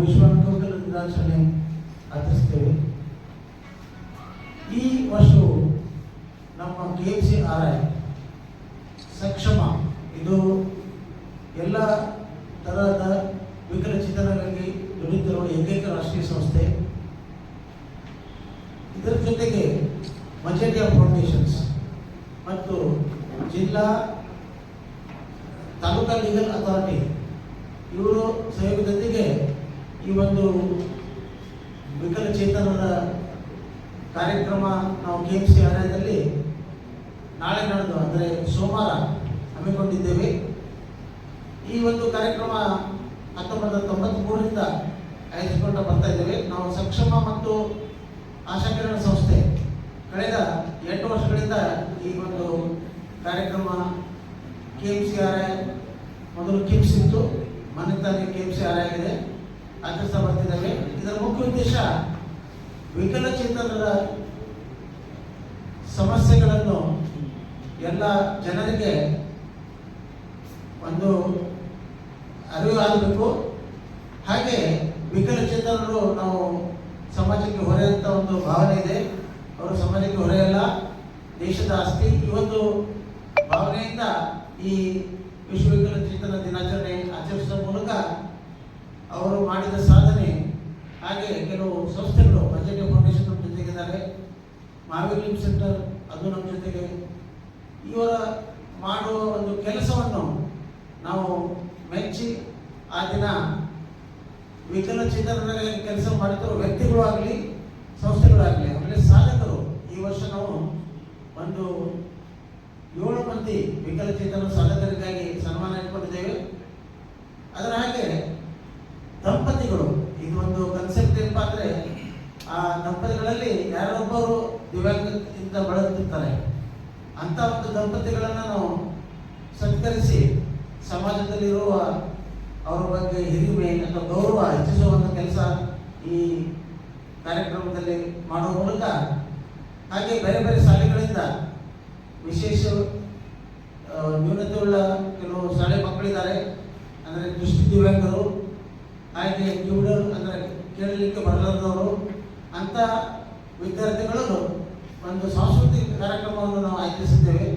ನಾವು ವಿಶ್ವ ಅಂಗವಿಕಲ ದಿನಾಚರಣೆ ಆಚರಿಸ್ತೇವೆ ಈ ವರ್ಷವು ನಮ್ಮ K F C R I ಸಕ್ಷಮ. ಇದು ಎಲ್ಲ ತರಹದ ವಿಕಲಚೇತನಗಳಿಗೆ ದುಡಿತಿರುವ ಏಕೈಕ ರಾಷ್ಟ್ರೀಯ ಸಂಸ್ಥೆ. ಇದರ ಜೊತೆಗೆ ಮಜೇಟಿಯಾ ಫೌಂಡೇಶನ್ಸ್ ಮತ್ತು ಜಿಲ್ಲಾ ತಾಲೂಕಾ ಲೀಗಲ್ ಅಥಾರಿಟಿ, ಇವರು ಸಹಯೋಗದೊಂದಿಗೆ ಈ ಒಂದು ವಿಕಲಚೇತನರ ಕಾರ್ಯಕ್ರಮ ನಾವು ಕೆ ಎಂ ಸಿ ಆಲಯದಲ್ಲಿ ನಾಳೆ ನಡೆದು, ಅಂದರೆ ಸೋಮವಾರ ಹಮ್ಮಿಕೊಂಡಿದ್ದೇವೆ. ಈ ಒಂದು ಕಾರ್ಯಕ್ರಮ ಹತ್ತೊಂಬತ್ತು ತೊಂಬತ್ಮೂರರಿಂದ ಆಯೋಜಿಸಿಕೊಂಡು ಬರ್ತಾ ಇದ್ದೇವೆ. ನಾವು ಸಕ್ಷಮ ಮತ್ತು ಆಶಾಕಿರಣ ಸಂಸ್ಥೆ ಕಳೆದ ಎಂಟು ವರ್ಷಗಳಿಂದ ಈ ಒಂದು ಕಾರ್ಯಕ್ರಮ K M C R I ಮೊದಲು ಕಿಮ್ಸ್ ಇತ್ತು. ಮನೆ ತಾನೇ K M C R I ಆಗಿದೆ. ಆಚರಿಸ್ತಾ ಬರ್ತಿದ್ದಾವೆ. ಇದರ ಮುಖ್ಯ ಉದ್ದೇಶ ವಿಕಲಚೇತನರ ಸಮಸ್ಯೆಗಳನ್ನು ಎಲ್ಲ ಜನರಿಗೆ ಒಂದು ಅರಿವು ಆಗಬೇಕು. ಹಾಗೆ ವಿಕಲಚೇತನರು ನಾವು ಸಮಾಜಕ್ಕೆ ಹೊರೆ ಅಂತ ಒಂದು ಭಾವನೆ ಇದೆ. ಅವರು ಸಮಾಜಕ್ಕೆ ಹೊರೆಯಲ್ಲ ದೇಶದ ಆಸ್ತಿ. ಒಂದು ಭಾವನೆಯಿಂದ ಈ ವಿಶ್ವ ವಿಕಲಚೇತನ ದಿನಾಚರಣೆ ಆಚರಿಸುವ ಮೂಲಕ ಮಾಡಿದ ಸಾಧನೆ. ಹಾಗೆ ಕೆಲವು ಸಂಸ್ಥೆಗಳು ಬಜೆಟ್ ಫೌಂಡೇಶನ್ ನಮ್ಮ ಜೊತೆಗಿದ್ದಾರೆ. ಮಾರ್ವೆಲಿಂಗ್ ಸೆಂಟರ್ ಅದು ನಮ್ಮ ಜೊತೆಗೆ. ಇವರ ಮಾಡುವ ಒಂದು ಕೆಲಸವನ್ನು ನಾವು ಮೆಚ್ಚಿ ಆ ದಿನ ವಿಕಲಚೇತನರಿಗೆ ಕೆಲಸ ಮಾಡಿದ್ರು ವ್ಯಕ್ತಿಗಳು ಆಗಲಿ ಸಂಸ್ಥೆಗಳಾಗಲಿ ಆಮೇಲೆ ಸಾಧಕರು ಈ ವರ್ಷ ನಾವು ಒಂದು ಏಳು ಮಂದಿ ವಿಕಲಚೇತನ ಸಾಧಕರಿಗಾಗಿ ಸನ್ಮಾನ ಇಟ್ಕೊಂಡಿದ್ದೇವೆ ಅದರ ಹಾಗೆ ದಂಪತಿಗಳು ಇದೊಂದು ಕನ್ಸೆಪ್ಟ್ ಏನಪ್ಪಾ ಅಂದ್ರೆ ಆ ದಂಪತಿಗಳಲ್ಲಿ ಯಾರೊಬ್ಬರು ದಿವ್ಯಾಂಗದಿಂದ ಬಳಲುತ್ತಿರ್ತಾರೆ. ಅಂತ ಒಂದು ದಂಪತಿಗಳನ್ನು ನಾವು ಸತ್ಕರಿಸಿ ಸಮಾಜದಲ್ಲಿರುವ ಅವರ ಬಗ್ಗೆ ಹಿರಿಮೆ ಅಥವಾ ಗೌರವ ಹೆಚ್ಚಿಸುವಂಥ ಕೆಲಸ ಈ ಕಾರ್ಯಕ್ರಮದಲ್ಲಿ ಮಾಡುವ ಮೂಲಕ, ಹಾಗೆ ಬೇರೆ ಬೇರೆ ಶಾಲೆಗಳಿಂದ ವಿಶೇಷ ನ್ಯೂನತೆ ಉಳ್ಳ ಕೆಲವು ಶಾಲೆ ಮಕ್ಕಳಿದ್ದಾರೆ. ಅಂದರೆ ದೃಷ್ಟಿ ದಿವ್ಯಾಂಗರು ಹಾಗೆ ಕಿವುಡರು ಅಂದರೆ ಕೇಳಲಿಕ್ಕೆ ಬರಲಾರದವರು ಅಂತ ವಿದ್ಯಾರ್ಥಿಗಳನ್ನು ಒಂದು ಸಾಂಸ್ಕೃತಿಕ ಕಾರ್ಯಕ್ರಮವನ್ನು ನಾವು ಆಯೋಜಿಸಿದ್ದೇವೆ.